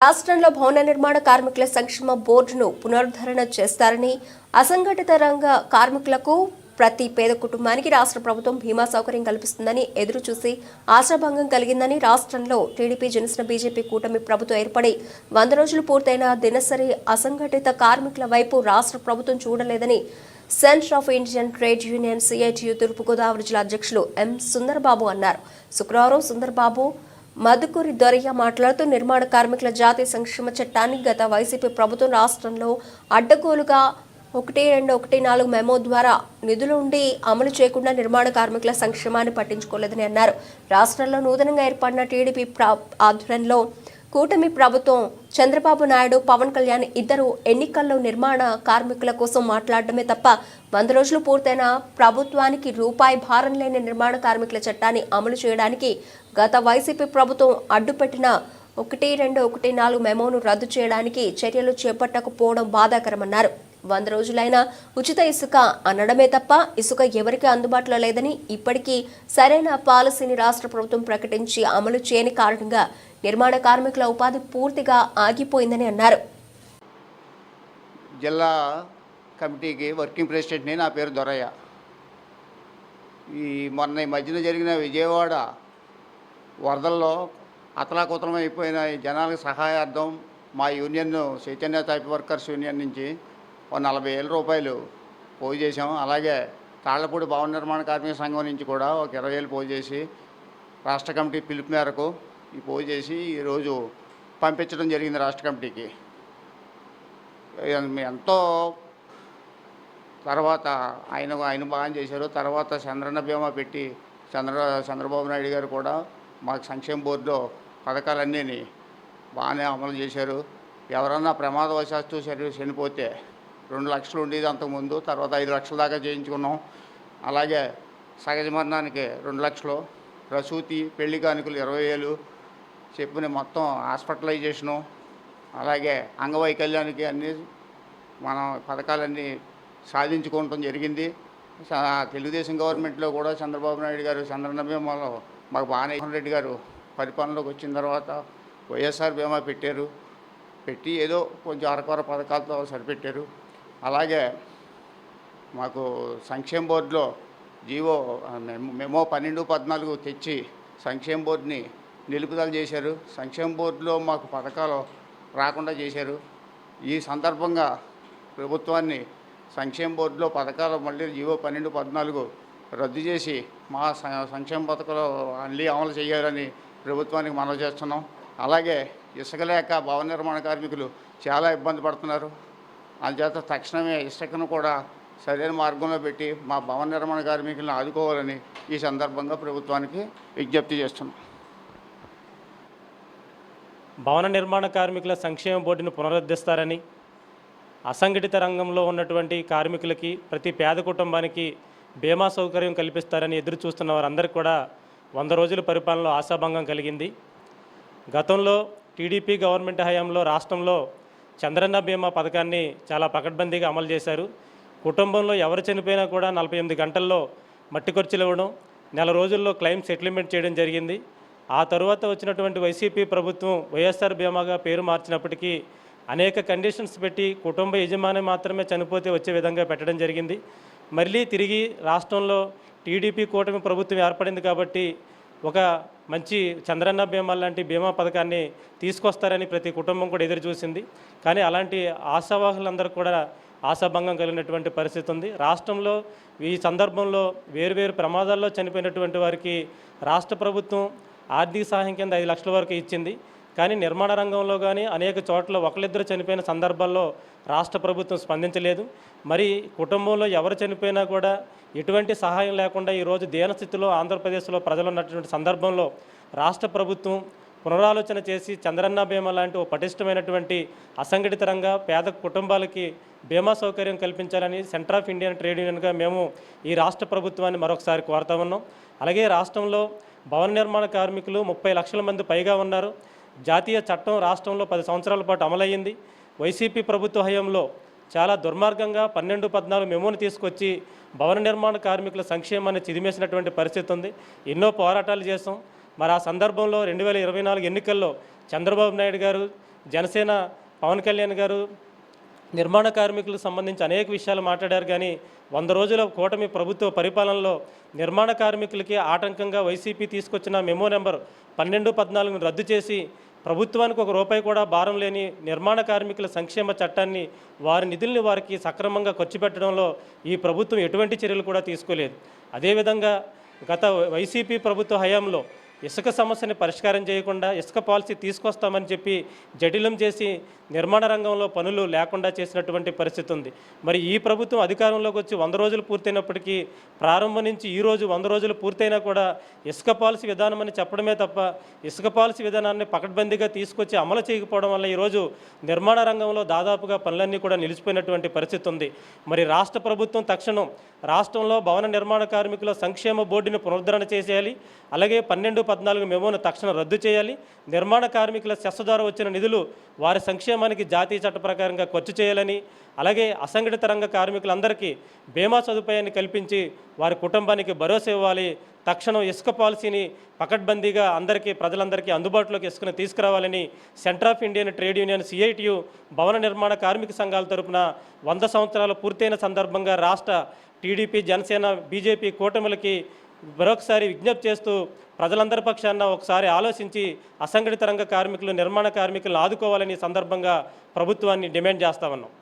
రాష్ట్రంలో భవన నిర్మాణ కార్మికుల సంక్షేమ బోర్డును పునరుద్ధరణ చేస్తారని అసంఘటిత రంగ కార్మికులకు ప్రతి పేద కుటుంబానికి రాష్ట్ర ప్రభుత్వం భీమా సౌకర్యం కల్పిస్తుందని ఎదురు చూసి ఆశాభంగం కలిగిందని రాష్ట్రంలో టీడీపీ జనసేన బీజేపీ కూటమి ప్రభుత్వం ఏర్పడి వంద రోజులు పూర్తయిన దినసరి అసంఘటిత కార్మికుల వైపు రాష్ట్ర ప్రభుత్వం చూడలేదని centre of Indian trade union CITU Turpu Godavari జిల్లా అధ్యక్షులు ఎం సుందర్బాబు అన్నారు. శుక్రవారం సుందర్బాబు మధుకూరి దొరయ్య మాట్లాడుతూ నిర్మాణ కార్మికుల జాతీయ సంక్షేమ చట్టాన్ని గత వైసీపీ ప్రభుత్వం రాష్ట్రంలో అడ్డగోలుగా ఒకటి రెండు ఒకటి నాలుగు మెమో ద్వారా నిధులు ఉండి అమలు చేయకుండా నిర్మాణ కార్మికుల సంక్షేమాన్ని పట్టించుకోలేదని అన్నారు. రాష్ట్రంలో నూతనంగా ఏర్పడిన టీడీపీ ఆధ్వర్యంలో కూటమి ప్రభుత్వం చంద్రబాబు నాయుడు పవన్ కళ్యాణ్ ఇద్దరు ఎన్నికల్లో నిర్మాణ కార్మికుల కోసం మాట్లాడడమే తప్ప వంద రోజులు పూర్తయిన ప్రభుత్వానికి రూపాయి భారం లేని నిర్మాణ కార్మికుల చట్టాన్ని అమలు చేయడానికి గత వైసీపీ ప్రభుత్వం అడ్డుపెట్టిన ఒకటి రెండు ఒకటి నాలుగు మెమోను రద్దు చేయడానికి చర్యలు చేపట్టకపోవడం బాధాకరమన్నారు. వంద రోజులైనా ఉచిత ఇసుక అనడమే తప్ప ఇసుక ఎవరికి అందుబాటులో లేదని ఇప్పటికీ సరైన పాలసీని రాష్ట్ర ప్రభుత్వం ప్రకటించి అమలు చేయని కారణంగా నిర్మాణ కార్మికుల ఉపాధి పూర్తిగా ఆగిపోయిందని అన్నారు. జిల్లా కమిటీకి వర్కింగ్ ప్రెసిడెంట్ని నా పేరు దొరయ్య. ఈ మొన్న ఈ మధ్యన జరిగిన విజయవాడ వరదల్లో అతలాకుతలం అయిపోయిన ఈ జనాలకు సహాయార్థం మా union Chaitanya type workers union నుంచి ఒక నలభై వేల రూపాయలు పోగు చేసాం అలాగే తాళ్ళపూడి భవన నిర్మాణ కార్మిక సంఘం నుంచి కూడా ఒక ఇరవై వేలు పోజేసి చేసి రాష్ట్ర కమిటీ పిలుపు మేరకు ఈ పోగు చేసి ఈరోజు పంపించడం జరిగింది రాష్ట్ర కమిటీకి. ఎంతో తర్వాత ఆయన ఆయన బాగా చేశారు. తర్వాత చంద్రన్న బీమా పెట్టి చంద్ర చంద్రబాబు నాయుడు గారు కూడా మాకు సంక్షేమ బోర్డులో పథకాలన్నీ బాగానే అమలు చేశారు. ఎవరన్నా ప్రమాదవశాత్తు సర్వీస్ చనిపోతే రెండు లక్షలు ఉండేది అంతకుముందు. తర్వాత ఐదు లక్షల దాకా చేయించుకున్నాం. అలాగే సహజ మరణానికి రెండు లక్షలు ప్రసూతి పెళ్ళి కానుకలు ఇరవై వేలు చెప్పిన మొత్తం హాస్పిటలైజేషను అలాగే అంగవైకల్యానికి అన్ని మనం పథకాలన్నీ సాధించుకోవటం జరిగింది. తెలుగుదేశం గవర్నమెంట్లో కూడా చంద్రబాబు నాయుడు గారు చంద్రన్న బీమాలో మాకు బాగానే రెడ్డి గారు పరిపాలనలోకి వచ్చిన తర్వాత వైఎస్ఆర్ బీమా పెట్టారు. పెట్టి ఏదో కొంచెం అరకొర పథకాలతో సరిపెట్టారు. అలాగే మాకు సంక్షేమ బోర్డులో జీవో మెమో పన్నెండు పద్నాలుగు తెచ్చి సంక్షేమ బోర్డుని నిలుపుదల చేశారు. సంక్షేమ బోర్డులో మాకు పథకాలు రాకుండా చేశారు. ఈ సందర్భంగా ప్రభుత్వాన్ని సంక్షేమ బోర్డులో పథకాలు మళ్ళీ జీవో పన్నెండు పద్నాలుగు రద్దు చేసి మా సంక్షేమ పథకాలు మళ్ళీ అమలు చేయాలని ప్రభుత్వానికి మనవి చేస్తున్నాం. అలాగే ఇసుక లేక భవన నిర్మాణ కార్మికులు చాలా ఇబ్బంది పడుతున్నారు. అందుచేత తక్షణమే ఇసుకను కూడా సరైన మార్గంలో పెట్టి మా భవన నిర్మాణ కార్మికులను ఆదుకోవాలని ఈ సందర్భంగా ప్రభుత్వానికి విజ్ఞప్తి చేస్తున్నాం. భవన నిర్మాణ కార్మికుల సంక్షేమ బోర్డును పునరుద్ధరిస్తారని అసంఘటిత రంగంలో ఉన్నటువంటి కార్మికులకి ప్రతి పేద కుటుంబానికి బీమా సౌకర్యం కల్పిస్తారని ఎదురు చూస్తున్న వారందరికీ కూడా వంద రోజుల పరిపాలనలో ఆశాభంగం కలిగింది. గతంలో టీడీపీ గవర్నమెంట్ హయాంలో రాష్ట్రంలో చంద్రన్న బీమా పథకాన్ని చాలా పకడ్బందీగా అమలు చేశారు. కుటుంబంలో ఎవరు చనిపోయినా కూడా నలభై ఎనిమిది గంటల్లో మట్టి ఖర్చులు ఇవ్వడం నెల రోజుల్లో క్లెయిమ్ సెటిల్మెంట్ చేయడం జరిగింది. ఆ తరువాత వచ్చినటువంటి వైసీపీ ప్రభుత్వం వైఎస్ఆర్ బీమాగా పేరు మార్చినప్పటికీ అనేక కండిషన్స్ పెట్టి కుటుంబ యజమాని మాత్రమే చనిపోతే వచ్చే విధంగా పెట్టడం జరిగింది. మళ్ళీ తిరిగి రాష్ట్రంలో టీడీపీ కూటమి ప్రభుత్వం ఏర్పడింది కాబట్టి ఒక మంచి చంద్రన్న బీమా లాంటి బీమా పథకాన్ని తీసుకొస్తారని ప్రతి కుటుంబం కూడా ఎదురు చూసింది. కానీ అలాంటి ఆశావాహులందరూ కూడా ఆశాభంగం కలిగినటువంటి పరిస్థితి ఉంది. రాష్ట్రంలో ఈ సందర్భంలో వేరువేరు ప్రమాదాల్లో చనిపోయినటువంటి వారికి రాష్ట్ర ప్రభుత్వం ఆర్థిక సహాయం కింద ఐదు లక్షల వరకు ఇచ్చింది. కానీ నిర్మాణ రంగంలో కానీ అనేక చోట్ల ఒకరిద్దరు చనిపోయిన సందర్భాల్లో రాష్ట్ర ప్రభుత్వం స్పందించలేదు. మరి కుటుంబంలో ఎవరు చనిపోయినా కూడా ఎటువంటి సహాయం లేకుండా ఈరోజు దీనస్థితిలో ఆంధ్రప్రదేశ్లో ప్రజలు ఉన్నటువంటి సందర్భంలో రాష్ట్ర ప్రభుత్వం పునరాలోచన చేసి చంద్రన్న బీమా లాంటి ఓ పటిష్టమైనటువంటి అసంఘటిత రంగ పేద కుటుంబాలకి బీమా సౌకర్యం కల్పించాలని సెంటర్ ఆఫ్ ఇండియన్ ట్రేడ్ యూనియన్గా మేము ఈ రాష్ట్ర ప్రభుత్వాన్ని మరొకసారి కోరుతా ఉన్నాం. అలాగే రాష్ట్రంలో భవన నిర్మాణ కార్మికులు ముప్పై లక్షల మంది పైగా ఉన్నారు. జాతీయ చట్టం రాష్ట్రంలో పది సంవత్సరాల పాటు అమలయ్యింది. వైసీపీ ప్రభుత్వ హయాంలో చాలా దుర్మార్గంగా పన్నెండు పద్నాలుగు మెమోని తీసుకొచ్చి భవన నిర్మాణ కార్మికుల సంక్షేమాన్ని చిదిమేసినటువంటి పరిస్థితి ఉంది. ఎన్నో పోరాటాలు చేసాం మరి ఆ సందర్భంలో రెండు వేల ఇరవై నాలుగు ఎన్నికల్లో చంద్రబాబు నాయుడు గారు జనసేన పవన్ కళ్యాణ్ గారు నిర్మాణ కార్మికులకు సంబంధించి అనేక విషయాలు మాట్లాడారు కానీ వంద రోజుల కూటమి ప్రభుత్వ పరిపాలనలో నిర్మాణ కార్మికులకి ఆటంకంగా వైసీపీ తీసుకొచ్చిన మెమో నెంబర్ పన్నెండు పద్నాలుగును రద్దు చేసి ప్రభుత్వానికి ఒక రూపాయి కూడా భారం లేని నిర్మాణ కార్మికుల సంక్షేమ చట్టాన్ని వారి నిధుల్ని వారికి సక్రమంగా ఖర్చు పెట్టడంలో ఈ ప్రభుత్వం ఎటువంటి చర్యలు కూడా తీసుకోలేదు. అదేవిధంగా గత వైసీపీ ప్రభుత్వ హయాంలో ఇసుక సమస్యని పరిష్కారం చేయకుండా ఇసుక పాలసీ తీసుకొస్తామని చెప్పి జటిలం చేసి నిర్మాణ రంగంలో పనులు లేకుండా చేసినటువంటి పరిస్థితి ఉంది. మరి ఈ ప్రభుత్వం అధికారంలోకి వచ్చి వంద రోజులు పూర్తయినప్పటికీ ప్రారంభం నుంచి ఈ రోజు వంద రోజులు పూర్తయినా కూడా ఇసుక పాలసీ విధానం అని చెప్పడమే తప్ప ఇసుక పాలసీ విధానాన్ని పకడ్బందీగా తీసుకొచ్చి అమలు చేయకపోవడం వల్ల ఈరోజు నిర్మాణ రంగంలో దాదాపుగా పనులన్నీ కూడా నిలిచిపోయినటువంటి పరిస్థితి ఉంది. మరి రాష్ట్ర ప్రభుత్వం తక్షణం రాష్ట్రంలో భవన నిర్మాణ కార్మికుల సంక్షేమ బోర్డుని పునరుద్ధరణ చేసేయాలి. అలాగే పన్నెండు పద్నాలుగు మెమోను తక్షణం రద్దు చేయాలి. నిర్మాణ కార్మికుల సెస్ ద్వారా వచ్చిన నిధులు వారి సంక్షేమానికి జాతీయ చట్ట ప్రకారంగా ఖర్చు చేయాలని అలాగే అసంఘటిత రంగ కార్మికులందరికీ బీమా సదుపాయాన్ని కల్పించి వారి కుటుంబానికి భరోసా ఇవ్వాలి. తక్షణం ఇసుక పాలసీని పకడ్బందీగా అందరికీ ప్రజలందరికీ అందుబాటులోకి ఇసుకను తీసుకురావాలని centre of Indian trade union CITU భవన నిర్మాణ కార్మిక సంఘాల తరపున వంద సంవత్సరాలు పూర్తయిన సందర్భంగా రాష్ట్ర టీడీపీ జనసేన బీజేపీ కూటమిలకి మరొకసారి విజ్ఞప్తి చేస్తూ ప్రజలందరి పక్షాన ఒకసారి ఆలోచించి అసంఘటిత రంగ కార్మికులు నిర్మాణ కార్మికులను ఆదుకోవాలని సందర్భంగా ప్రభుత్వాన్ని డిమాండ్ చేస్తా ఉన్నాం.